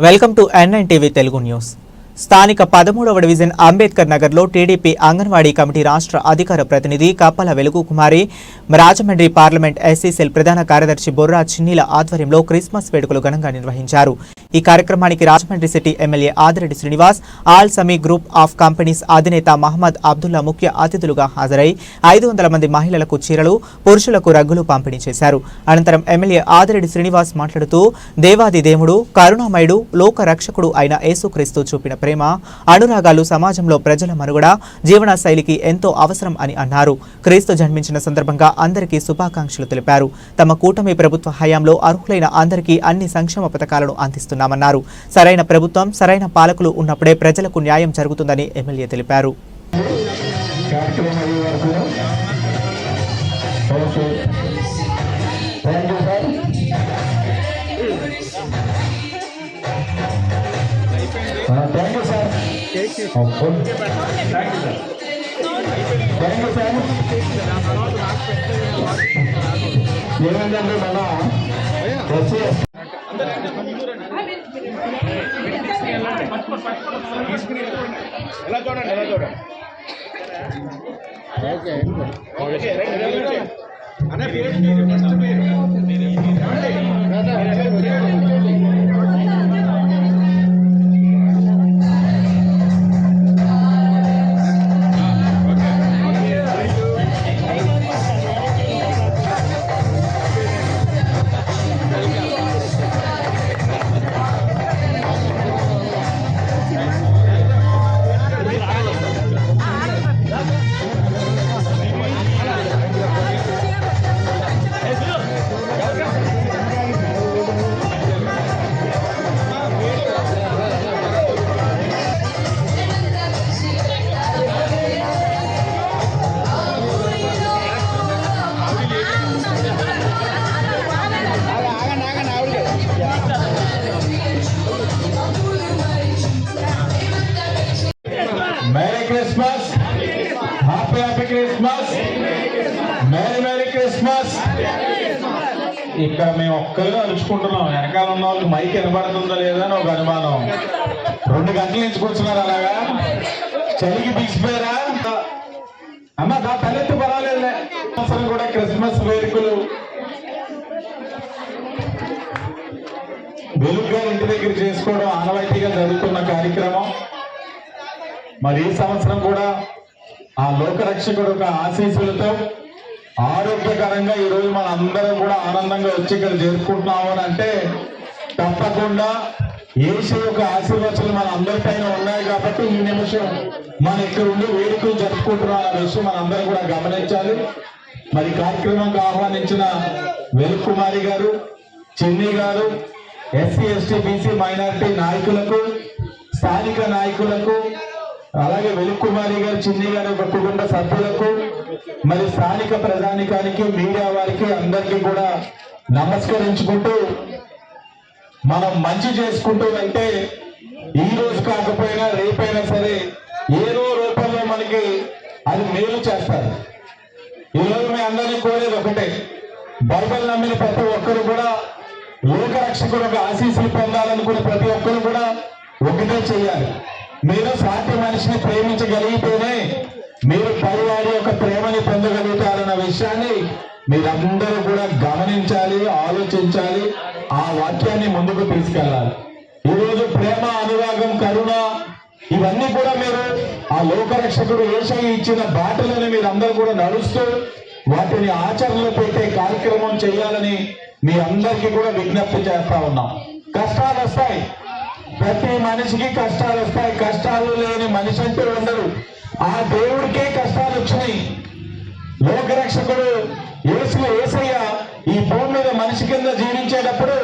welcome to NN TV Telugu news స్థానిక పదమూడవ division Ambedkar నగర్లో టీడీపీ అంగన్వాడీ కమిటీ రాష్ట్ర అధికార ప్రతినిధి కప్పల వెలుగు కుమారి రాజమండ్రి పార్లమెంట్ ఎస్సీసెల్ ప్రధాన కార్యదర్శి బొర్రా చిన్నీల ఆధ్వర్యంలో క్రిస్మస్ వేడుకలు ఘనంగా నిర్వహించారు. ఈ కార్యక్రమానికి Rajahmundry city MLA Adireddy Srinivas Al Sami group of companies అధినేత మహమ్మద్ అబ్దుల్లా ముఖ్య అతిథులుగా హాజరై ఐదు వందల మంది మహిళలకు చీరలు పురుషులకు రగ్గులు పంపిణీ చేశారు. అనంతరం ఎమ్మెల్యే ఆదిరెడ్డి శ్రీనివాస్ మాట్లాడుతూ దేవాది దేవుడు కరుణామయుడు లోక రక్షకుడు అయిన యేసుక్రీస్తు చూపిన ప్రేమ అనురాగాలు సమాజంలో ప్రజల మనుగడ జీవన శైలికి ఎంతో అవసరం అని అన్నారు. క్రీస్తు జన్మించిన సందర్భంగా అందరికీ శుభాకాంక్షలు తెలిపారు. తమ కూటమి ప్రభుత్వ హయాంలో అర్హులైన అందరికీ అన్ని సంక్షేమ పథకాలను అందిస్తున్నామన్నారు. సరైన ప్రభుత్వం సరైన పాలకులు ఉన్నప్పుడే ప్రజలకు న్యాయం జరుగుతుందని ఎమ్మెల్యే తెలిపారు. Thank you, sir. ఏమైందంటే మన ఎలా చూడండి ఎలా చూడండి ఓకే. పేరు happy Christmas merry merry Christmas ఇక్కడ మేము ఒక్కరిగా అరుచుకుంటున్నాం వెనకాల ఉన్న వాళ్ళకి మైక్ వినబడుతుందో లేదా అని ఒక అనుమానం. రెండు గంటలు నుంచి కూర్చున్నారు అలాగా? చలికి తీసిపోయారా అమ్మ దా తలెత్తి పర్వాలేదులే. అసలు కూడా క్రిస్మస్ వేడుకలు. వెలుగుగా ఇంటి దగ్గర చేసుకోవడం ఆనవాయితీగా జరుగుతున్న కార్యక్రమం. మరి ఈ సంవత్సరం కూడా ఆ లోకరక్షకుడు యొక్క ఆశీస్సులతో ఆరోగ్యకరంగా ఈ రోజు మన అందరం కూడా ఆనందంగా వచ్చి ఇక్కడ జరుపుకుంటున్నాము అని అంటే తప్పకుండా ఏసు యొక్క ఆశీర్వచనలు మన అందరిపైన ఉన్నాయి కాబట్టి ఈ నిమిషం మన ఇక్కడ ఉండి వేడుకలు జరుపుకుంటున్నాం అనే విషయం మనందరం కూడా గమనించాలి. మరి కార్యక్రమంకి ఆహ్వానించిన వెలుకుమారి గారు చిన్ని గారు ఎస్సీ ఎస్టీ బీసీ మైనారిటీ నాయకులకు స్థానిక నాయకులకు అలాగే వెలుక్కుమారి గారు చిన్ని గారి యొక్క కుటుంబ సభ్యులకు మరి స్థానిక ప్రజానికానికి మీడియా వారికి అందరికీ కూడా నమస్కరించుకుంటూ మనం మంచి చేసుకుంటూ అంటే ఈ రోజు కాకపోయినా రేపైనా సరే ఏదో రూపంలో మనకి అది మేలు చేస్తారు. ఈరోజు మీ అందరినీ కోరేది ఒకటే బైబిల్ నమ్మిన ప్రతి ఒక్కరు కూడా లోకరక్షకుడు ఒక ఆశీస్సులు పొందాలనుకునే ప్రతి ఒక్కరు కూడా ఒకటే చేయాలి. మీరు సాటి మనిషిని ప్రేమించగలిగితేనే మీరు పరివారి యొక్క ప్రేమని పొందగలుగుతారన్న విషయాన్ని మీరందరూ కూడా గమనించాలి ఆలోచించాలి ఆ వాక్యాన్ని ముందుకు తీసుకెళ్ళాలి. ఈ రోజు ప్రేమ అనురాగం కరుణ ఇవన్నీ కూడా మీరు ఆ లోకరక్షకుడు ఏషై ఇచ్చిన బాటలను మీరందరూ కూడా నడుస్తూ వాటిని ఆచరణలో పెట్టే కార్యక్రమం చేయాలని మీ అందరికీ కూడా విజ్ఞప్తి చేస్తా ఉన్నాం. కష్టాలు వస్తాయి. ప్రతి మనిషికి కష్టాలు వస్తాయి. కష్టాలు లేని మనిషి అంటూ ఉండరు. ఆ దేవుడికే కష్టాలు వచ్చినాయి. లోకరక్షకుడు యేసు ఏసయ్య ఈ భూమి మీద మనిషి కింద జీవించేటప్పుడు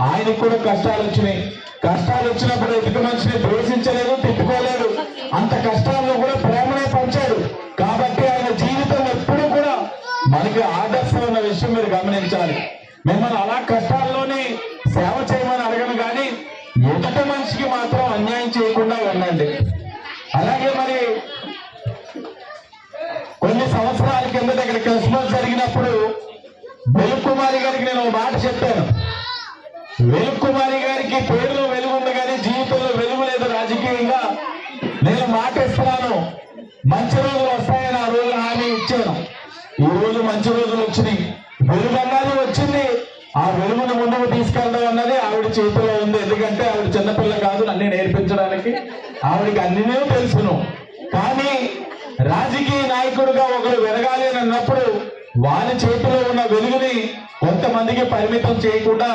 ఆయనకు కూడా కష్టాలు వచ్చినాయి. కష్టాలు వచ్చినప్పుడు ఎదుటి మనిషిని ద్వేషించలేదు తిట్టుకోలేదు? అంత కష్టాలు మనిషికి మాత్రం అన్యాయం చేయకుండా ఉండండి. అలాగే మరి కొన్ని సంవత్సరాల కిందట ఇక్కడ క్రిస్మస్ జరిగినప్పుడు వెలుకుమారి గారికి నేను మాట చెప్పాను. వెలుకుమారి గారికి పేరులో వెలుగు ఉంది కానీ జీవితంలో వెలుగు లేదు రాజకీయంగా. నేను మాట ఇస్తున్నాను. మంచి రోజులు వస్తాయని ఆ రోజు హామీ ఇచ్చాను. ఈ రోజు మంచి రోజులు వచ్చినాయి. వెలుగు అన్నది వచ్చింది. ఆ వెలుగును ముందుకు తీసుకెళ్ళడం అన్నది ఆవిడ చేతిలో ఉంది. ఎందుకంటే ఆవిడ చిన్నపిల్ల కాదు అన్ని నేర్పించడానికి. ఆవిడకి అన్నినే తెలుసును. కానీ రాజకీయ నాయకుడిగా ఒకరు వెలగాలి అని అన్నప్పుడు వారి చేతిలో ఉన్న వెలుగుని కొంతమందికి పరిమితం చేయకుండా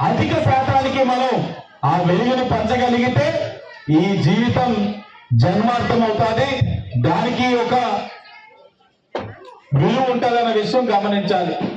అధిక శాతానికి మనం ఆ వెలుగును పంచగలిగితే ఈ జీవితం జన్మార్థం అవుతుంది. దానికి ఒక విలువ ఉంటుందన్న విషయం గమనించాలి.